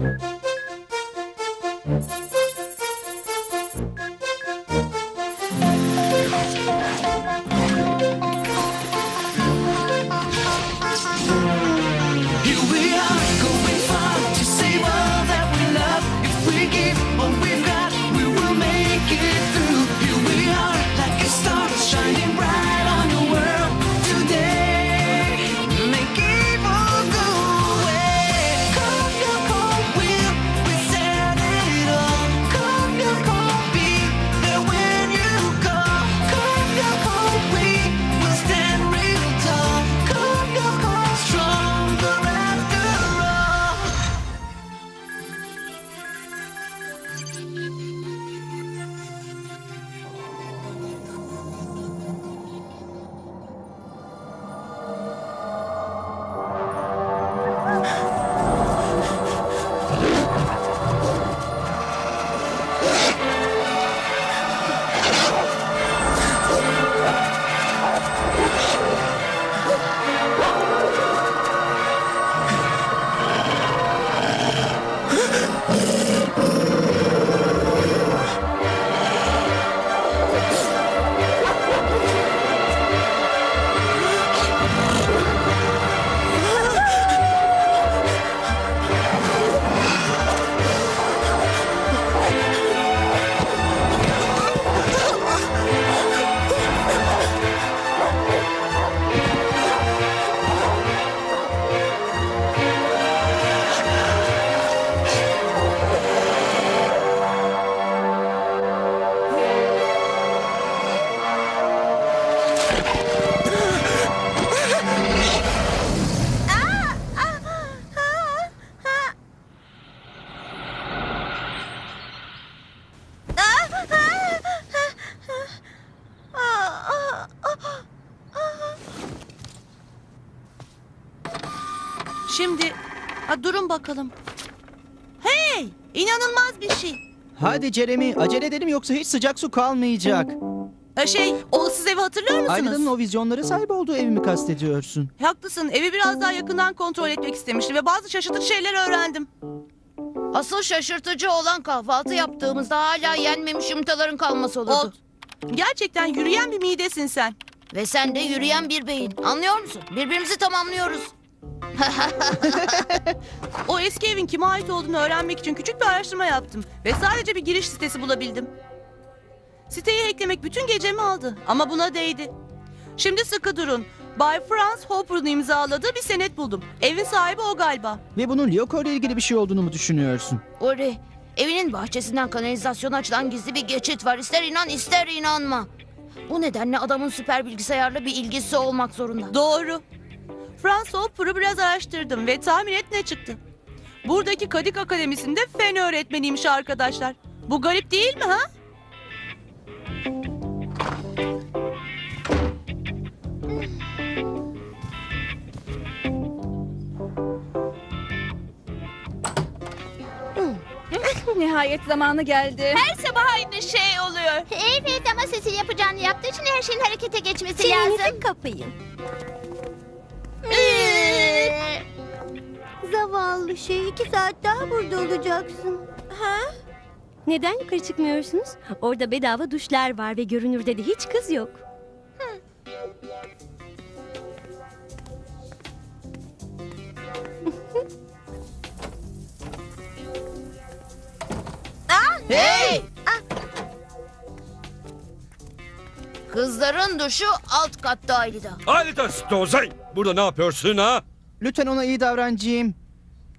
Thank you. Şimdi ha, durun bakalım. Hey! inanılmaz bir şey. Hadi Jeremy acele edelim yoksa hiç sıcak su kalmayacak. Ha, şey, o ıssız evi hatırlıyor musunuz? Ayla'nın o vizyonlara sahip olduğu evi mi kastediyorsun? Haklısın. Evi biraz daha yakından kontrol etmek istemiştim ve bazı şaşırtıcı şeyler öğrendim. Asıl şaşırtıcı olan kahvaltı yaptığımızda hala yenmemiş yumurtaların kalması olurdu. Old. Gerçekten yürüyen bir midesin sen. Ve sen de yürüyen bir beyin. Anlıyor musun? Birbirimizi tamamlıyoruz. O eski evin kime ait olduğunu öğrenmek için küçük bir araştırma yaptım. Ve sadece bir giriş sitesi bulabildim. Siteyi hacklemek bütün gecemi aldı. Ama buna değdi. Şimdi sıkı durun. Bay Franz Hopper'ın imzaladığı bir senet buldum. Evin sahibi o galiba. Ve bunun Lyoko ile ilgili bir şey olduğunu mu düşünüyorsun? Ori, evinin bahçesinden kanalizasyona açılan gizli bir geçit var. İster inan ister inanma. Bu nedenle adamın süper bilgisayarla bir ilgisi olmak zorunda. Doğru. Franz Hopper'ı biraz araştırdım ve tahmin et ne çıktı. Buradaki Kadik Akademisi'nde fen öğretmeniymiş arkadaşlar. Bu garip değil mi ha? Nihayet zamanı geldi. Her sabah aynı şey oluyor. Evet ama sesin yapacağını yaptığı için her şeyin harekete geçmesi Çenenizi lazım. kapayın. Zavallı şey iki saat daha burada olacaksın. Neden yukarı çıkmıyorsunuz? Orada bedava duşlar var ve görünürde de hiç kız yok. Hey! Kızların duşu alt katta Aylida. Alita Stozay! Burada ne yapıyorsun ha? Lütfen ona iyi davran Jim.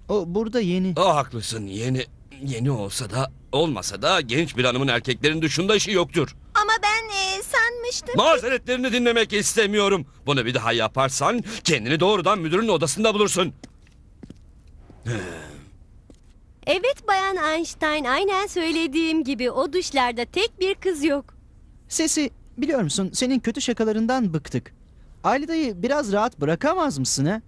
O burada yeni. Aa, haklısın yeni yeni olsa da olmasa da genç bir hanımın erkeklerin dışında işi yoktur. Ama ben e, sanmıştım. Mazeretlerini dinlemek istemiyorum. Bunu bir daha yaparsan kendini doğrudan müdürün odasında bulursun. Evet Bayan Einstein aynen söylediğim gibi o duşlarda tek bir kız yok. Sesi biliyor musun senin kötü şakalarından bıktık. Ayla'yı biraz rahat bırakamaz mısın ha?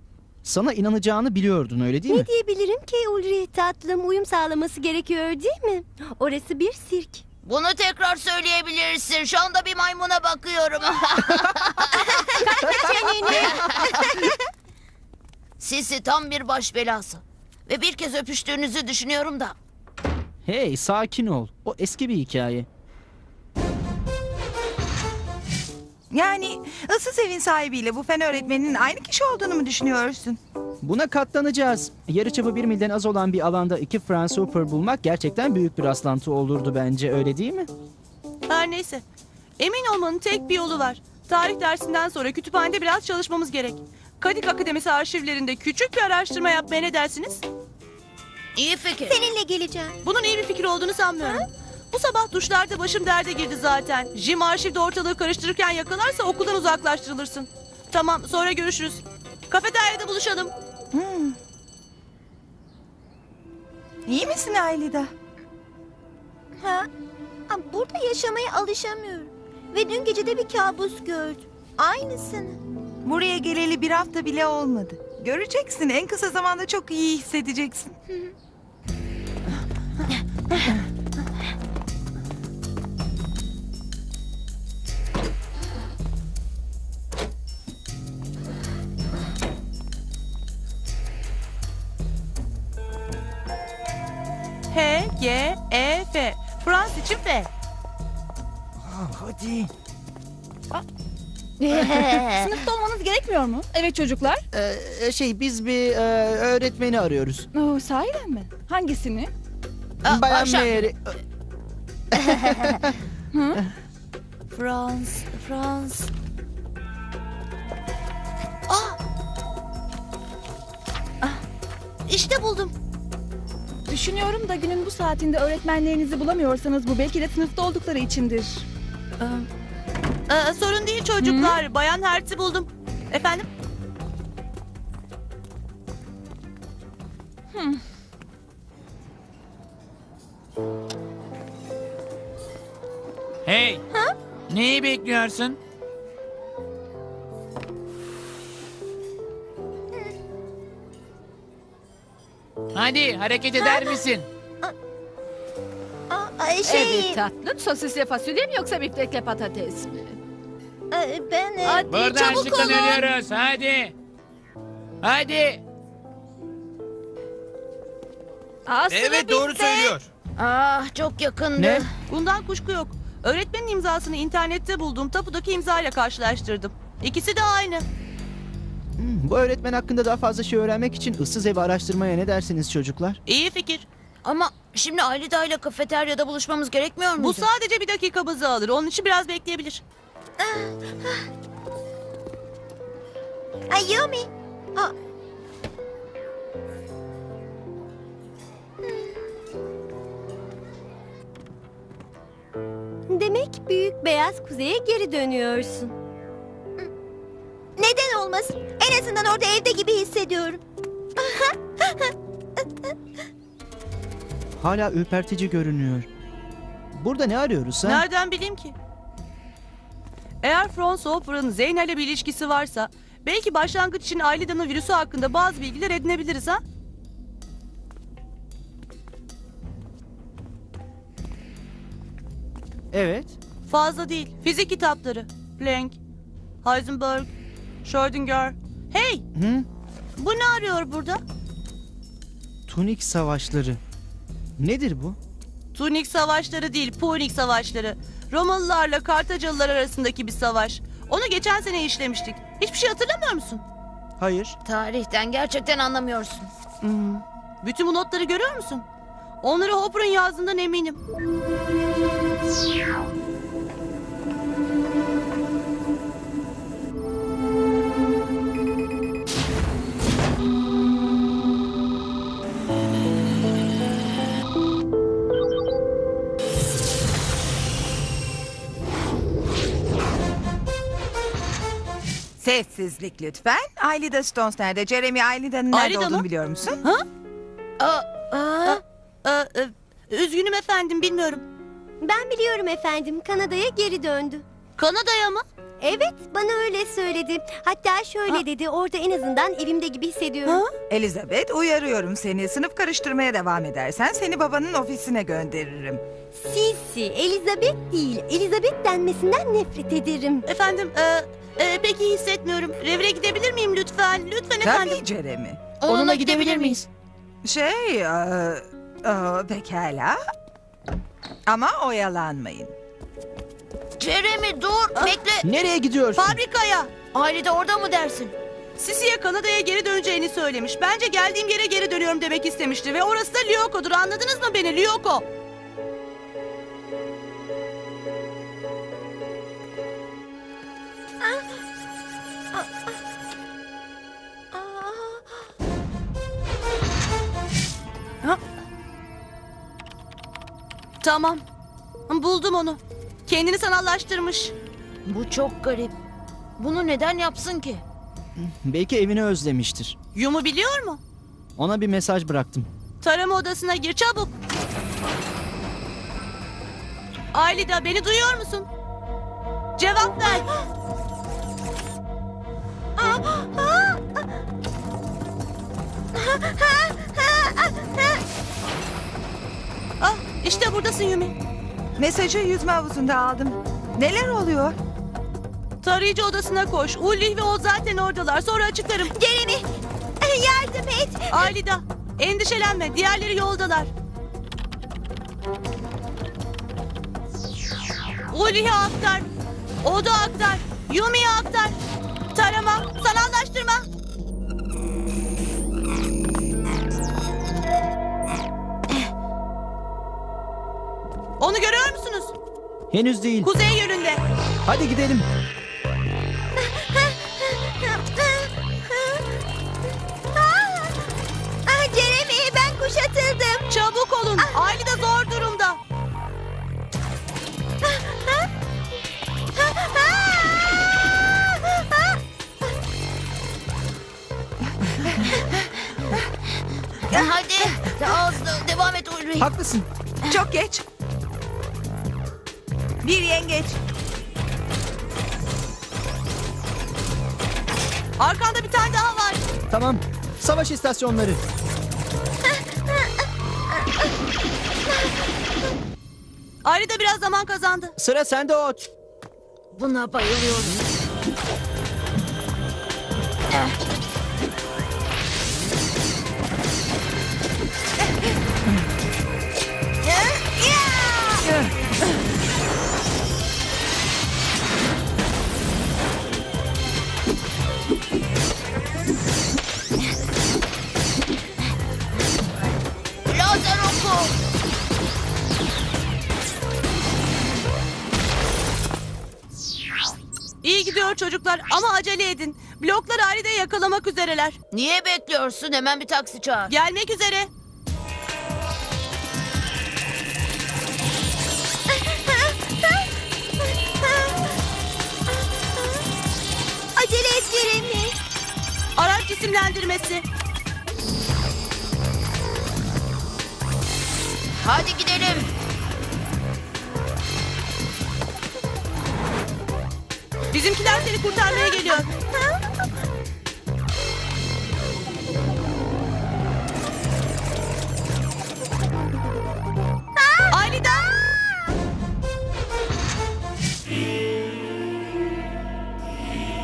Sana inanacağını biliyordun öyle değil mi? Ne diyebilirim ki Ulri tatlım uyum sağlaması gerekiyor değil mi? Orası bir sirk. Bunu tekrar söyleyebilirsin. Şu anda bir maymuna bakıyorum. Sisi tam bir baş belası. Ve bir kez öpüştüğünüzü düşünüyorum da. Hey sakin ol. O eski bir hikaye. Yani ıssız evin sahibiyle bu fen öğretmeninin aynı kişi olduğunu mu düşünüyorsun? Buna katlanacağız. Yarıçapı bir milden az olan bir alanda iki Franz bulmak gerçekten büyük bir rastlantı olurdu bence öyle değil mi? Her neyse. Emin olmanın tek bir yolu var. Tarih dersinden sonra kütüphanede biraz çalışmamız gerek. Kadik Akademisi arşivlerinde küçük bir araştırma yapmaya ne dersiniz? İyi fikir. Seninle geleceğim. Bunun iyi bir fikir olduğunu sanmıyorum. Bu sabah duşlarda başım derde girdi zaten. Jim arşivde ortalığı karıştırırken yakalarsa okuldan uzaklaştırılırsın. Tamam sonra görüşürüz. Kafeteryada buluşalım. İyi misin Aylida? Ha? Burada yaşamaya alışamıyorum. Ve dün gece de bir kabus gördüm. Aynısını. Buraya geleli bir hafta bile olmadı. Göreceksin en kısa zamanda çok iyi hissedeceksin. Hadi. Sınıfta olmanız gerekmiyor mu? Evet çocuklar. Ee, şey biz bir e, öğretmeni arıyoruz. Oo, sahiden mi? Hangisini? Aa, Bayan Ayşe. Mary. Frans, Frans. İşte buldum. Düşünüyorum da günün bu saatinde öğretmenlerinizi bulamıyorsanız bu belki de sınıfta oldukları içindir. Ee, sorun değil çocuklar. Bayan Hertz'i buldum. Efendim? Hey. Neyi bekliyorsun? Hadi hareket eder misin? Aa, şey, Evet tatlım. Sosisle fasulye mi yoksa biftekle patates mi? e, ben... e, Hadi Buradan çabuk olun. şıklanıyoruz. Hadi. Hadi. Aa, sıra bitti. Ah çok yakındı. Ne? Bundan kuşku yok. Öğretmenin imzasını internette bulduğum tapudaki imzayla karşılaştırdım. İkisi de aynı. Hmm, Bu öğretmen hakkında daha fazla şey öğrenmek için ıssız evi araştırmaya ne dersiniz çocuklar? İyi fikir. Ama şimdi Aylida ile kafeteryada buluşmamız gerekmiyor muydu? Bu sadece bir dakikamızı alır. Onun için biraz bekleyebilir. Ay Yumi. Aa. Demek büyük beyaz kuzeye geri dönüyorsun. Neden olmasın? En azından orada evde gibi hissediyorum. Hala ürpertici görünüyor. Burada ne arıyoruz ha? Nereden bileyim ki? Eğer Franz Hopper'ın Zeyna ile bir ilişkisi varsa... ...belki başlangıç için Aylida'nın virüsü hakkında bazı bilgiler edinebiliriz ha? Evet. Fazla değil. Fizik kitapları. Planck, Heisenberg, Schrödinger. Hey! Hı? Bu ne arıyor burada? Tunik savaşları. Nedir bu? Tunik savaşları değil, Punik savaşları. Romalılarla Kartacalılar arasındaki bir savaş. Onu geçen sene işlemiştik. Hiçbir şey hatırlamıyor musun? Hayır. Tarihten gerçekten anlamıyorsun. Hmm. Bütün bu notları görüyor musun? Onları Hopper'ın yazdığından eminim. Sessizlik lütfen. Aylida Stones nerede? Jeremy Aylida'nın nerede Aylida olduğunu mı? biliyor musun? Aa, aa. Ee, e, üzgünüm efendim, bilmiyorum. Ben biliyorum efendim. Kanada'ya geri döndü. Kanada'ya mı? Evet, bana öyle söyledi. Hatta şöyle dedi, orada en azından evimde gibi hissediyorum. Ha? Elizabeth uyarıyorum seni. Sınıf karıştırmaya devam edersen seni babanın ofisine gönderirim. Sisi, Elizabeth değil. Elizabeth denmesinden nefret ederim. Efendim, e, e, pek iyi hissetmiyorum. Revire gidebilir miyim lütfen? Lütfen efendim. Tabii Jeremy. Onunla, Onunla gidebilir miyiz? Şey, e, e, pekala. Ama oyalanmayın. Jeremy dur bekle. Nereye gidiyorsun? Fabrikaya. Aile de orada mı dersin? Sisi'ye Kanada'ya geri döneceğini söylemiş. Bence geldiğim yere geri dönüyorum demek istemişti. Ve orası da Lyoko'dur. Anladınız mı beni? Lyoko. Ha? Tamam. Buldum onu. Kendini sanallaştırmış. Bu çok garip. Bunu neden yapsın ki? Belki evini özlemiştir. Yumu biliyor mu? Ona bir mesaj bıraktım. Tarama odasına gir çabuk. Aylida beni duyuyor musun? Cevap ver. Ah işte buradasın Yumi. Mesajı yüzme havuzunda aldım. Neler oluyor? Tarayıcı odasına koş. Ulrich ve o zaten oradalar. Sonra açıklarım. Jeremy yardım et. Aylida endişelenme. Diğerleri yoldalar. Ulrich'e aktar. Oda aktar. Yumi'ye aktar. Tarama, sanallaştırma. Henüz değil. Kuzey yönünde. Hadi gidelim. Ah, Jeremy ben kuşatıldım. Çabuk olun. Aile de zor durumda. Hadi daha hızlı devam et Ulrich. Haklısın. Çok geç. Bir yengeç. Arkanda bir tane daha var. Tamam. Savaş istasyonları. Aile de biraz zaman kazandı. Sıra sende Ot. Buna bayılıyorum. Eh. İyi gidiyor çocuklar ama acele edin. Bloklar Ali'de yakalamak üzereler. Niye bekliyorsun? Hemen bir taksi çağır. Gelmek üzere. Acele et Jeremy. Araç cisimlendirmesi. Hadi gidelim. Bizimkiler seni kurtarmaya geliyor. Alida!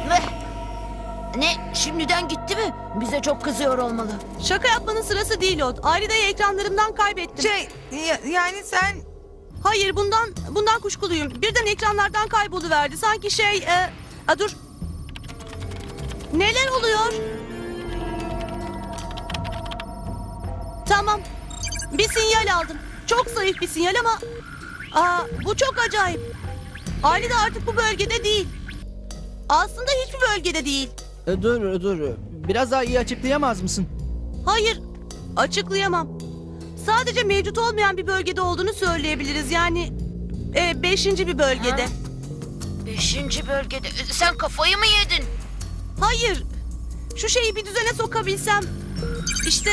Ne? Ne? Şimdiden gitti mi? Bize çok kızıyor olmalı. Şaka yapmanın sırası değil o. Alida'yı ekranlarımdan kaybettim. Şey, ya- yani sen Hayır bundan bundan kuşkuluyum. Birden ekranlardan kayboluverdi. Sanki şey... E, a, dur. Neler oluyor? Tamam. Bir sinyal aldım. Çok zayıf bir sinyal ama... Aa, bu çok acayip. Alida artık bu bölgede değil. Aslında hiçbir bölgede değil. E, dur dur. Biraz daha iyi açıklayamaz mısın? Hayır, açıklayamam. Sadece mevcut olmayan bir bölgede olduğunu söyleyebiliriz. Yani e, beşinci bir bölgede. Beşinci bölgede. E, Sen kafayı mı yedin? Hayır, şu şeyi bir düzene sokabilsem... işte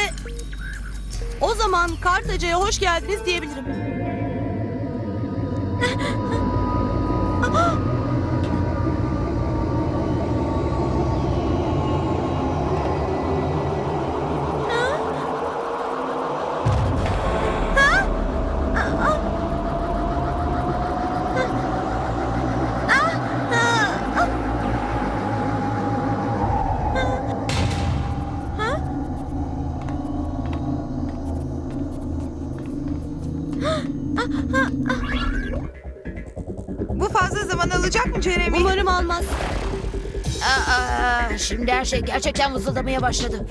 o zaman Kartaca'ya hoş geldiniz diyebilirim. Jeremy? Umarım almaz. Aa, şimdi her şey gerçekten vızıldamaya başladı.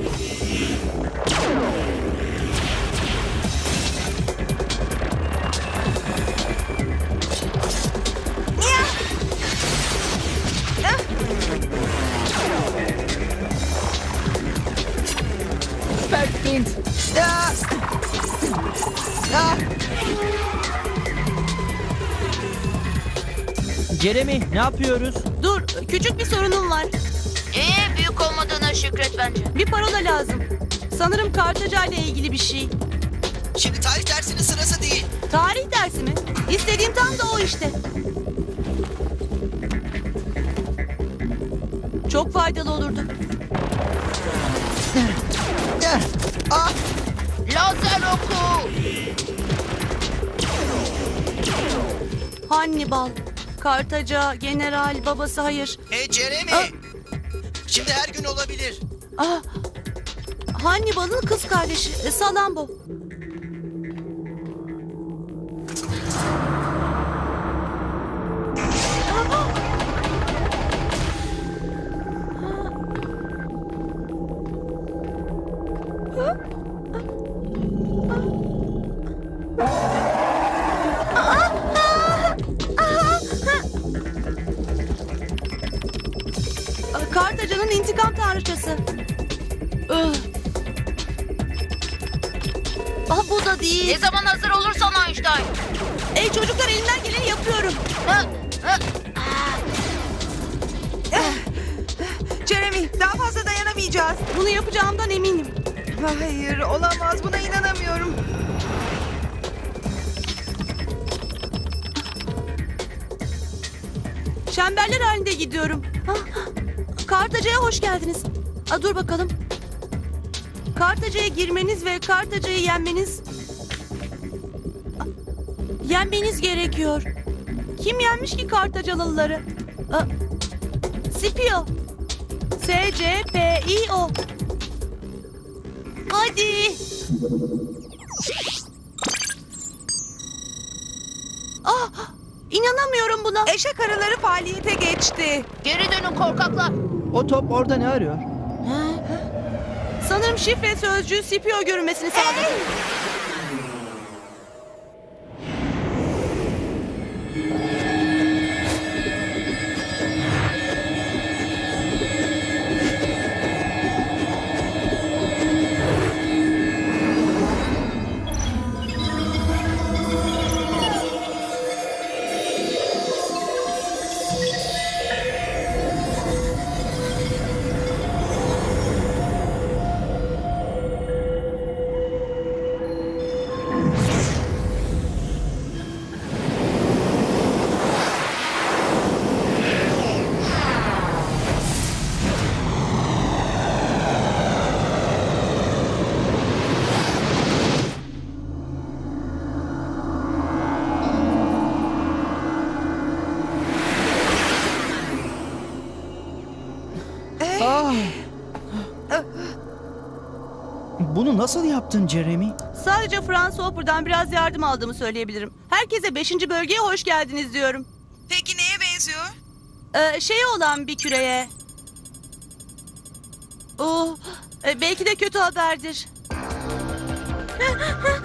Jeremy ne yapıyoruz? Dur, küçük bir sorunum var. İyi büyük olmadığına şükret bence. Bir parola lazım. Sanırım kartaca ile ilgili bir şey. Şimdi tarih dersinin sırası değil. Tarih dersi mi? İstediğim tam da o işte. Çok faydalı olurdu. Ah! Lazer oku. Hannibal, Kartaca, General, babası hayır. Hey Jeremy! Ah! Şimdi her gün olabilir. Ah, Hannibal'ın kız kardeşi e, Salambo. Tanrıçası. Ugh. Ah bu da Ne değil. zaman hazır olursan Einstein. Ey çocuklar elimden geleni yapıyorum. Hı, hı. Jeremy daha fazla dayanamayacağız. Bunu yapacağımdan eminim. Hayır olamaz buna inanamıyorum. Çemberler halinde gidiyorum. Ah, Kartaca'ya hoş geldiniz. Aa, dur bakalım. Kartaca'ya girmeniz ve Kartaca'yı yenmeniz... Ah, Yenmeniz gerekiyor. Kim yenmiş ki Kartacalıları? Aa, Scipio. S-C-P-I-O. Hadi. Ah, inanamıyorum buna. Eşek arıları faaliyete geçti. Geri dönün korkaklar. O top orada ne arıyor? Sanırım şifre sözcüğü Scipio görünmesini sağladı. Ah! Bunu nasıl yaptın Jeremy? Sadece Franz Hopper'dan biraz yardım aldığımı söyleyebilirim. Herkese 5. bölgeye hoş geldiniz diyorum. Peki neye benziyor? Ee, şey olan bir küreye. Oh, e, belki de kötü haberdir.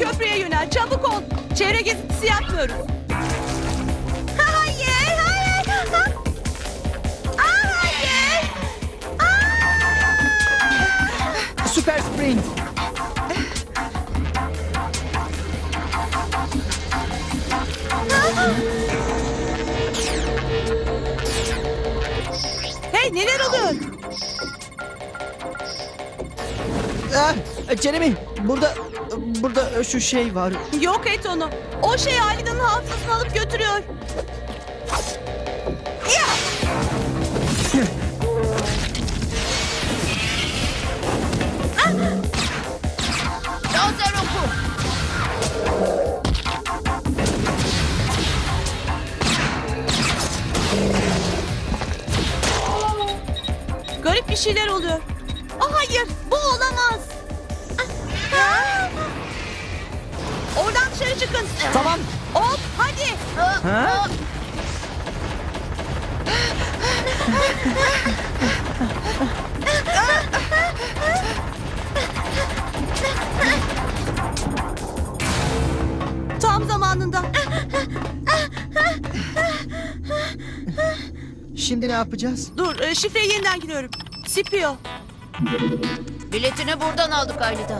köprüye yönel. Çabuk ol. Çevre gezintisi yapmıyoruz. Hayır! Hayır! Aa, hayır! Süper sprint. Hey neler oluyor? Ah, Jeremy burada Burada şu şey var. Yok et onu. O şey Alida'nın hafızasını alıp götürüyor. Lazer oku. Garip bir şeyler Tamam. Hop, hadi. Ha? Tam zamanında. Şimdi ne yapacağız? Dur, e, şifreye yeniden giriyorum. Scipio. Biletini buradan aldık Aylida.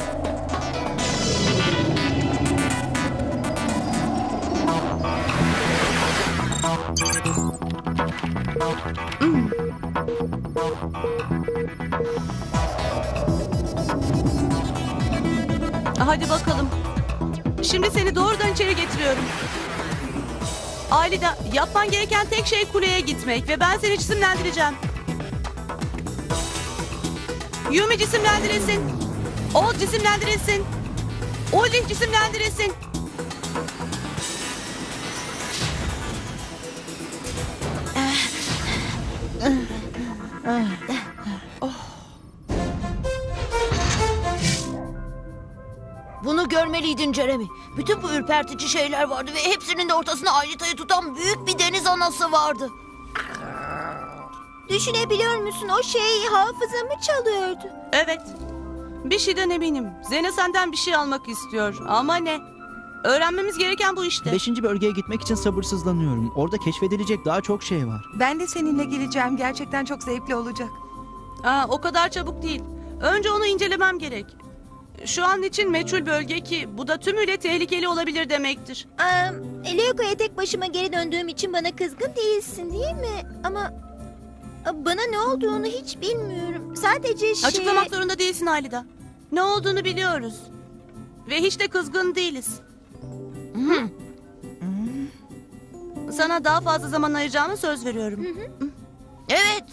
Hadi bakalım. Şimdi seni doğrudan içeri getiriyorum. Ailida, yapman gereken tek şey kuleye gitmek ve ben seni cisimlendireceğim. Yumi cisimlendirilsin. Oğuz cisimlendirilsin. Ulrich cisimlendirilsin. Bunu görmeliydin Jeremy. Bütün bu ürpertici şeyler vardı ve hepsinin de ortasına Aylita'yı tutan büyük bir deniz anası vardı. Düşünebiliyor musun? O şey hafızamı çalıyordu. Evet. Bir şeyden eminim. Zena senden bir şey almak istiyor. Ama ne? Öğrenmemiz gereken bu işte. Beşinci bölgeye gitmek için sabırsızlanıyorum. Orada keşfedilecek daha çok şey var. Ben de seninle geleceğim. Gerçekten çok zevkli olacak. Aa, o kadar çabuk değil. Önce onu incelemem gerek. Şu an için meçhul bölge ki bu da tümüyle tehlikeli olabilir demektir. Aa, Leoko'ya tek başıma geri döndüğüm için bana kızgın değilsin değil mi? Ama bana ne olduğunu hiç bilmiyorum. Sadece şey... Açıklamak zorunda değilsin Halida. Ne olduğunu biliyoruz. Ve hiç de kızgın değiliz. Sana daha fazla zaman ayıracağımı söz veriyorum. Evet.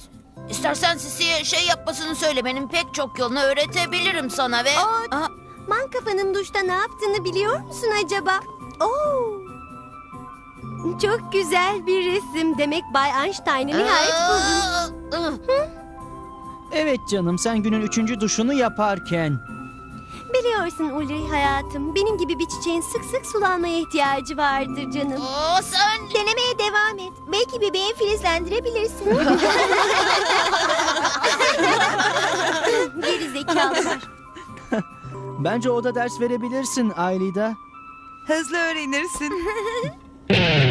İstersen Sisi'ye şey yapmasını söylemenin pek çok yolunu öğretebilirim sana ve... Aa, Aa, Mankafa'nın duşta ne yaptığını biliyor musun acaba? Oo. Çok güzel bir resim. Demek Bay Einstein'ı aa, ıh. Evet canım sen günün üçüncü duşunu yaparken. Biliyorsun Ulri hayatım. Benim gibi bir çiçeğin sık sık sulanmaya ihtiyacı vardır canım. Oo, sen... Denemeye. Belki bebeği filizlendirebilirsin. Geri zekalılar. Bence o da ders verebilirsin Aylida. Hızlı öğrenirsin.